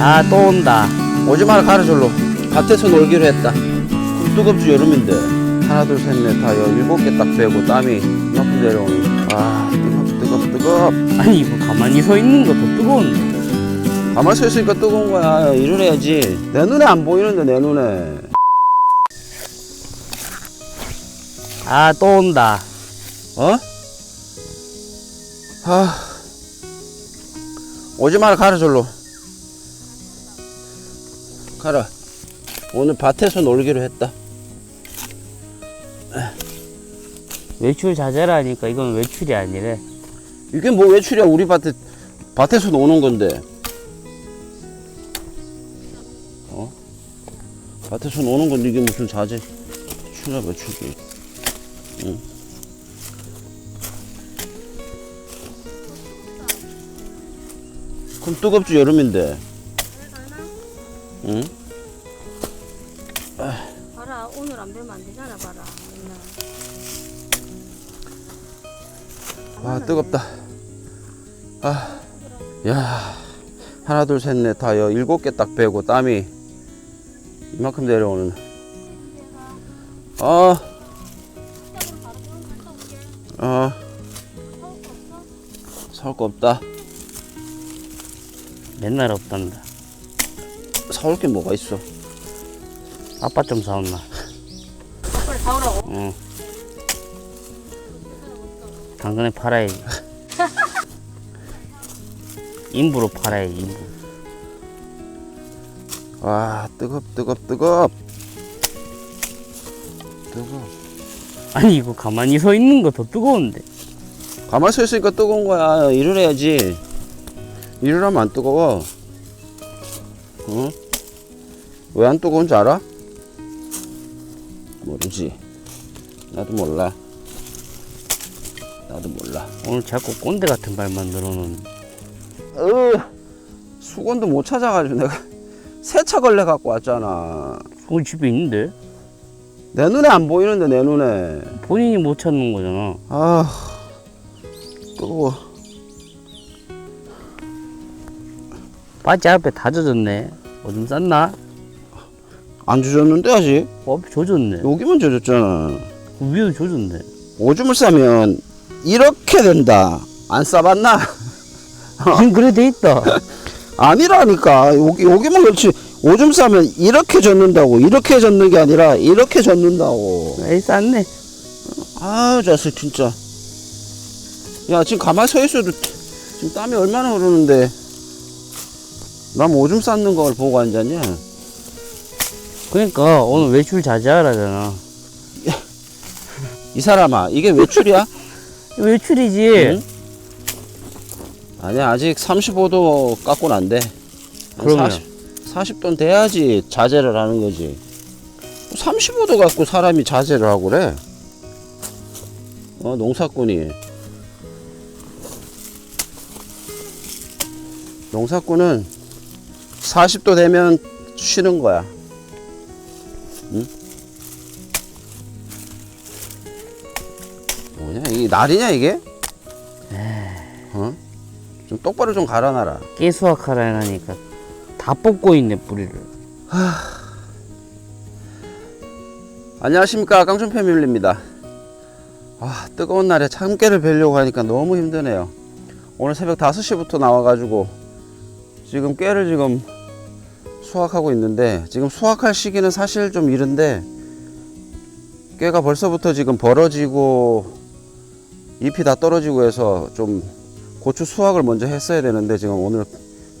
아 또 온다. 오지 마라 가르절로. 밭에서 놀기로 했다. 그럼 뜨겁지 여름인데 하나 둘 셋 넷다 일곱 개 딱 빼고 땀이 이만큼 내려오는 아 뜨겁 뜨겁 뜨겁. 아니 이거 가만히 서 있는 거더 뜨거운데. 가만히 서 있으니까 뜨거운 거야. 일을 해야지. 내 눈에 안 보이는데 내 눈에. 아 또 온다. 어? 아 오지 마라 가라 절로 가라. 오늘 밭에서 놀기로 했다. 외출 자제라니까 이건 외출이 아니래. 이게 뭐 외출이야? 우리 밭에 밭에서 노는 건데. 어? 밭에서 노는 건데 이게 무슨 자제 출야 외출이. 응. 그럼 뜨겁지 여름인데. 응? 안 배면 안 되잖아 봐라. 맨날 아 뜨겁다. 아, 야 하나 둘 셋 넷 다여 일곱 개 딱 빼고 땀이 이만큼 내려오는. 어, 어, 사올 거 없다. 맨날 없단다. 사올 게 뭐가 있어? 아빠 좀 사온나 사오라고? 응. 당근에 팔아야지. 인부로 팔아야지 인부. 와 뜨겁 뜨겁 뜨겁. 뜨거 아니 이거 가만히 서 있는 거 더 뜨거운데. 가만히 서 있으니까 뜨거운 거야. 일을 해야지. 일을 하면 안 뜨거워. 어? 왜안 뜨거운지 알아? 모르지. 나도 몰라. 나도 몰라. 오늘 자꾸 꼰대 같은 말만 늘어놓는 으 수건도 못 찾아가지고 내가 세차 걸레 갖고 왔잖아. 우리 집에 있는데? 내 눈에 안 보이는데 내 눈에. 본인이 못 찾는 거잖아. 아 뜨거워. 바지 앞에 다 젖었네. 오줌 쌌나? 안 주졌는데 아직 어, 앞에 젖었네 여기만 젖었잖아 그 위에도 젖었네 오줌을 싸면 이렇게 된다. 안 싸봤나? 지금 그래 돼 있다 아니라니까. 여기 여기만 그렇지. 오줌 싸면 이렇게 젖는다고. 이렇게 젖는 게 아니라 이렇게 젖는다고. 에이 쌌네 아, 자식 진짜. 야, 지금 가만히 서 있어도 지금 땀이 얼마나 흐르는데. 남 오줌 싸는 걸 보고 앉았냐? 그러니까 오늘 외출 자제하라잖아 이 사람아, 이게 외출이야? 외출이지 응? 아니야, 아직 35도 깎고는 안 돼. 한 그러면? 40, 40도는 돼야지 자제를 하는 거지. 35도 갖고 사람이 자제를 하고 그래. 어, 농사꾼이. 농사꾼은 40도 되면 쉬는 거야. 날이냐, 이게? 어? 좀 똑바로 좀 갈아놔라. 깨수확하라 하니까 다 뽑고 있네 뿌리를 안녕하십니까 깡촌 패밀리입니다 아 뜨거운 날에 참깨를 베려고 하니까 너무 힘드네요 오늘 새벽 5시부터 나와가지고 지금 깨를 지금 수확하고 있는데 지금 수확할 시기는 사실 좀 이른데 깨가 벌써부터 지금 벌어지고 잎이 다 떨어지고 해서 좀 고추 수확을 먼저 했어야 되는데 지금 오늘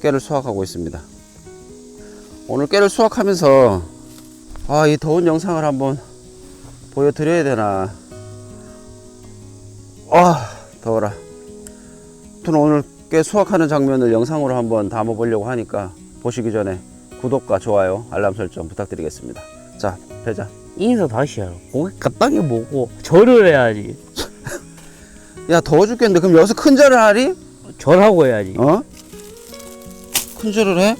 깨를 수확하고 있습니다 오늘 깨를 수확하면서 아, 이 더운 영상을 한번 보여드려야 되나. 아, 더워라. 아무튼 오늘 깨 수확하는 장면을 영상으로 한번 담아보려고 하니까 보시기 전에 구독과 좋아요, 알람 설정 부탁드리겠습니다. 자, 배자. 인사 다시 하라 고개 까딱이 뭐고 절을 해야지 야, 더워 죽겠는데 그럼 여기서 큰 절을 하리? 절하고 해야지 어? 큰 절을 해?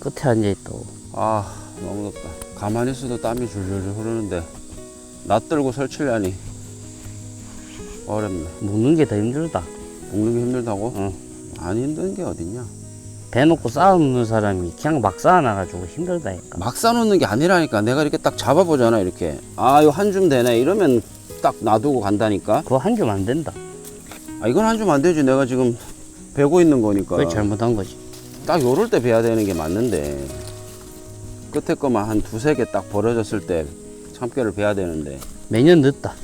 끝에 앉아있다고 아, 너무 덥다. 가만히 있어도 땀이 줄줄줄 흐르는데 낯들고 설치려니 어렵네. 먹는 게 더 힘들다 먹는 게 힘들다고? 응. 안 힘든 게 어딨냐? 배놓고 쌓아놓는 사람이 그냥 막 쌓아놔가지고 힘들다니까. 막 싸놓는 게 아니라니까 내가 이렇게 딱 잡아보잖아 이렇게 아 이거 한 줌 되네 이러면 딱 놔두고 간다니까 그거 한 줌 안 된다. 아 이건 한 줌 안 되지 내가 지금 베고 있는 거니까 그게 잘못한 거지. 딱 요럴 때 베야 되는 게 맞는데 끝에 거만 한 두세 개 딱 벌어졌을 때 참깨를 베야 되는데 매년 늦다.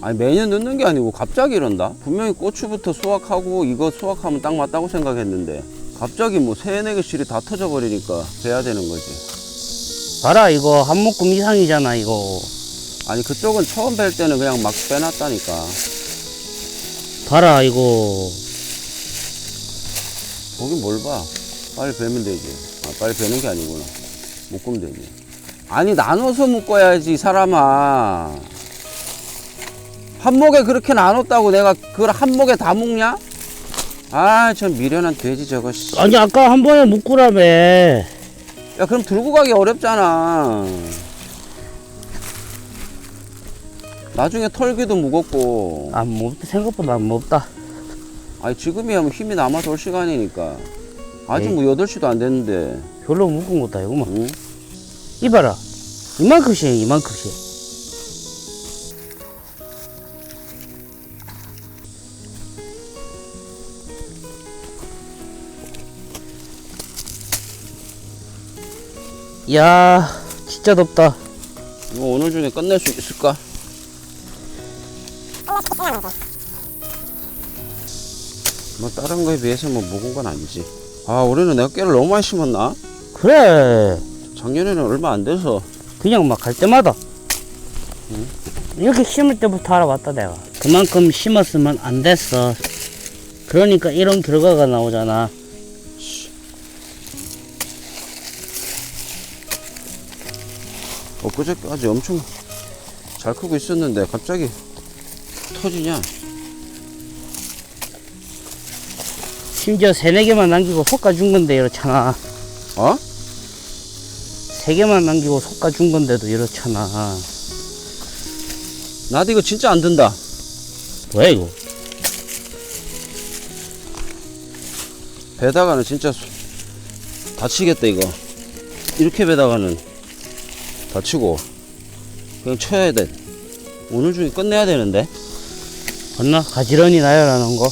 아니 매년 넣는 게 아니고 갑자기 이런다 분명히 고추부터 수확하고 이거 수확하면 딱 맞다고 생각했는데 갑자기 뭐 세네 개 실이 다 터져 버리니까 베야 되는 거지 봐라 이거 한 묶음 이상이잖아 이거. 아니 그쪽은 처음 벨 때는 그냥 막 빼놨다니까 봐라 이거. 거긴 뭘 봐? 빨리 베면 되지. 아, 빨리 베는 게 아니구나. 묶으면 되지. 아니, 나눠서 묶어야지, 이 사람아. 한목에 그렇게 나눴다고 내가 그걸 한목에 다 묶냐? 아, 저 미련한 돼지 저거, 씨. 아니 아까 한 번에 묶으라며. 야, 그럼 들고 가기 어렵잖아. 나중에 털기도 무겁고. 안 무겁다 생각보다 안 무겁다. 아니, 지금이야 뭐 힘이 남아서 올 시간이니까. 아직 에이. 뭐 8시도 안 됐는데. 별로 묶은 것도 아니구만. 응? 이봐라. 이만큼씩 해, 이만큼씩. 야, 진짜 덥다. 이거 오늘 중에 끝낼 수 있을까? 뭐 다른 거에 비해서 뭐 무거운 건 아니지. 아 올해는 내가 깨를 너무 많이 심었나? 그래. 작년에는 얼마 안 돼서 그냥 막 갈 때마다. 이렇게 심을 때부터 알아봤다, 내가. 그만큼 심었으면 안 됐어. 그러니까 이런 결과가 나오잖아. 엊그저께까지 엄청 잘 크고 있었는데 갑자기 터지냐? 심지어 세네 개만 남기고 솎아준 건데 이렇잖아. 어? 세 개만 남기고 솎아준 건데도 이렇잖아. 나도 이거 진짜 안 든다. 뭐야, 이거? 배다가는 진짜 수- 다치겠다 이거. 이렇게 배다가는 다치고 그냥 쳐야 돼. 오늘 중에 끝내야 되는데. 봤나? 가지런히 나열하는 거.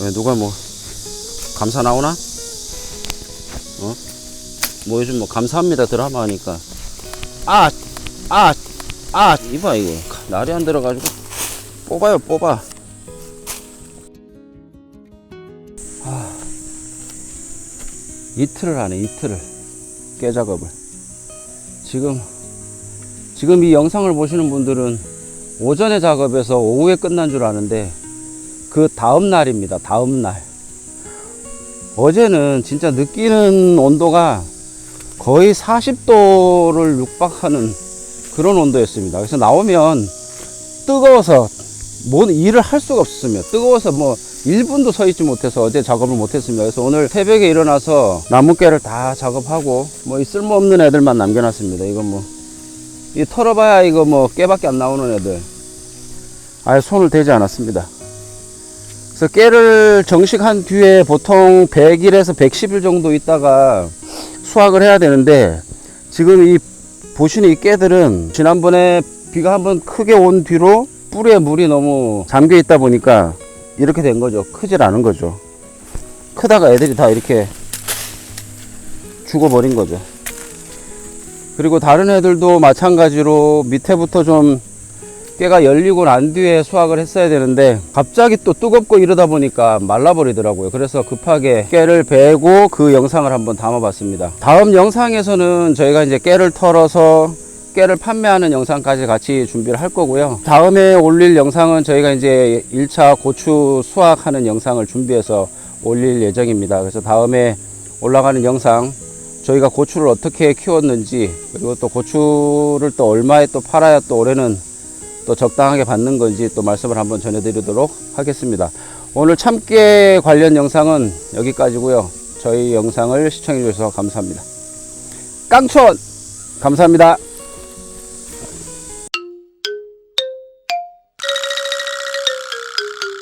왜 누가 뭐 감사 나오나? 어? 뭐 요즘 뭐 감사합니다 드라마 하니까 아! 아! 아! 이봐 이거 날이 안 들어가지고 뽑아요 뽑아 아, 이틀을 하네 이틀을 깨 작업을 지금 지금 이 영상을 보시는 분들은 오전에 작업해서 오후에 끝난 줄 아는데 그 다음 날입니다. 다음 날. 어제는 진짜 느끼는 온도가 거의 40도를 육박하는 그런 온도였습니다. 그래서 나오면 뜨거워서 뭔 일을 할 수가 없었습니다. 뜨거워서 뭐 1분도 서 있지 못해서 어제 작업을 못했습니다. 그래서 오늘 새벽에 일어나서 나무깨를 다 작업하고 뭐 이 쓸모없는 애들만 남겨놨습니다. 이거 뭐이 털어봐야 이거 뭐 깨밖에 안 나오는 애들. 아예 손을 대지 않았습니다. 그래서 깨를 정식한 뒤에 보통 100일에서 110일 정도 있다가 수확을 해야 되는데 지금 이 보시는 이 깨들은 지난번에 비가 한번 크게 온 뒤로 뿌리에 물이 너무 잠겨 있다 보니까 이렇게 된 거죠. 크질 않은 거죠. 크다가 애들이 다 이렇게 죽어버린 거죠. 그리고 다른 애들도 마찬가지로 밑에부터 좀 깨가 열리고 난 뒤에 수확을 했어야 되는데 갑자기 또 뜨겁고 이러다 보니까 말라버리더라고요. 그래서 급하게 깨를 베고 그 영상을 한번 담아봤습니다. 다음 영상에서는 저희가 이제 깨를 털어서 깨를 판매하는 영상까지 같이 준비를 할 거고요. 다음에 올릴 영상은 저희가 이제 1차 고추 수확하는 영상을 준비해서 올릴 예정입니다. 그래서 다음에 올라가는 영상 저희가 고추를 어떻게 키웠는지 그리고 또 고추를 또 얼마에 또 팔아야 또 올해는 또 적당하게 받는 건지 또 말씀을 한번 전해드리도록 하겠습니다. 오늘 참깨 관련 영상은 여기까지고요. 저희 영상을 시청해 주셔서 감사합니다. 깡촌 감사합니다.